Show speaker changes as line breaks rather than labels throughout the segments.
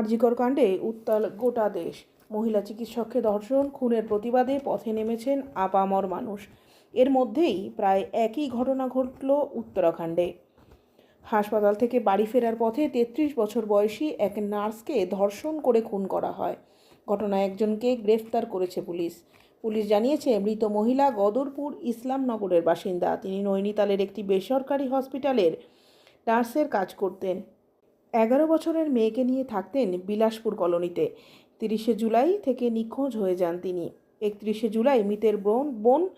আরজিকর কাণ্ডে উত্তাল গোটা দেশ। মহিলা চিকিৎসককে ধর্ষণ, খুনের প্রতিবাদে পথে নেমেছেন আপামর মানুষ। এর মধ্যেই প্রায় একই ঘটনা ঘটল উত্তরাখণ্ডে। হাসপাতাল থেকে বাড়ি ফেরার পথে তেত্রিশ বছর বয়সী এক নার্সকে ধর্ষণ করে খুন করা হয়। ঘটনায় একজনকে গ্রেফতার করেছে পুলিশ। পুলিশ জানিয়েছে, মৃত মহিলা গদরপুর ইসলামনগরের বাসিন্দা। তিনি নৈনিতালের একটি বেসরকারি হসপিটালের নার্সের কাজ করতেন। এগারো বছরের মেয়েকে নিয়ে থাকতেন বিলাসপুর কলোনিতে। তিরিশে জুলাই থেকে নিখোঁজ হয়ে যান তিনি। একত্রিশে জুলাই মৃতের বোন বোন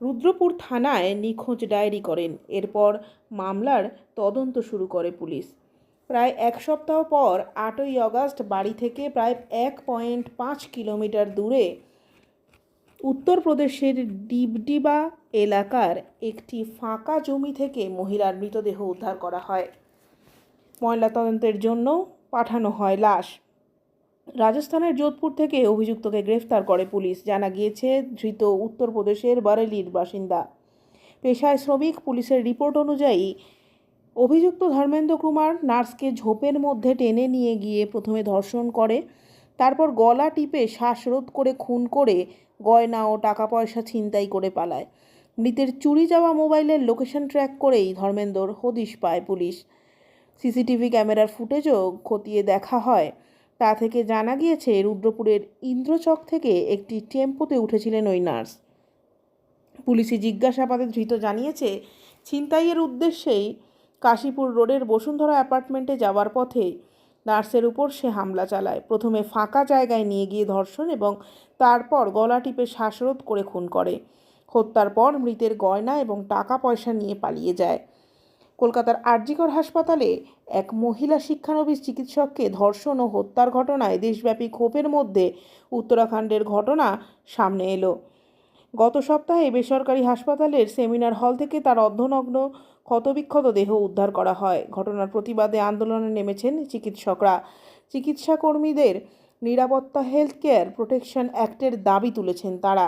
রুদ্রপুর থানায় নিখোঁজ ডায়েরি করেন। এরপর মামলার তদন্ত শুরু করে পুলিশ। প্রায় এক সপ্তাহ পর আটই আগস্ট বাড়ি থেকে প্রায় এক পয়েন্ট পাঁচ কিলোমিটার দূরে উত্তরপ্রদেশের ডিবডিবা এলাকার একটি ফাঁকা জমি থেকে মহিলার মৃতদেহ উদ্ধার করা হয়। ময়নাতদন্তের জন্য পাঠানো হয় লাশ। রাজস্থানের যোধপুর থেকে অভিযুক্তকে গ্রেফতার করে পুলিশ। জানা গিয়েছে, ধৃত উত্তরপ্রদেশের বারেলির বাসিন্দা। পেশায় শ্রমিক, পুলিশের রিপোর্ট অনুযায়ী অভিযুক্ত ধর্মেন্দ্র কুমার নার্সকে ঝোপের মধ্যে টেনে নিয়ে গিয়ে প্রথমে ধর্ষণ করে, তারপর গলা টিপে শ্বাসরোধ করে, খুন করে গয়না ও টাকা পয়সা ছিনতাই করে পালায়। মৃতের চুরি যাওয়া মোবাইলের লোকেশন ট্র্যাক করেই ধর্মেন্দ্রর হদিশ পায় পুলিশ। সিসিটিভি ক্যামেরার ফুটেজও খতিয়ে দেখা হয়। তা থেকে জানা গিয়েছে, রুদ্রপুরের ইন্দ্রচক থেকে একটি টেম্পোতে উঠেছিলেন ওই নার্স। পুলিশি জিজ্ঞাসাবাদে ধৃত জানিয়েছে, ছিনতাইয়ের উদ্দেশ্যেই কাশীপুর রোডের বসুন্ধরা অ্যাপার্টমেন্টে যাওয়ার পথে নার্সের উপর সে হামলা চালায়। প্রথমে ফাঁকা জায়গায় নিয়ে গিয়ে ধর্ষণ এবং তারপর গলা টিপে শ্বাসরোধ করে খুন করে। হত্যার পর মৃতের গয়না এবং টাকা পয়সা নিয়ে পালিয়ে যায়। কলকাতার আরজিকর হাসপাতালে এক মহিলা শিক্ষানবিশ চিকিৎসককে ধর্ষণ ও হত্যার ঘটনায় দেশব্যাপী ক্ষোভের মধ্যে উত্তরাখণ্ডের ঘটনা সামনে এলো। গত সপ্তাহে বেসরকারি হাসপাতালের সেমিনার হল থেকে তার অর্ধনগ্ন, ক্ষতবিক্ষত দেহ উদ্ধার করা হয়। ঘটনার প্রতিবাদে আন্দোলনে নেমেছেন চিকিৎসকরা। চিকিৎসা কর্মীদের নিরাপত্তা হেলথ কেয়ার প্রোটেকশন অ্যাক্টের দাবি তুলেছেন তারা।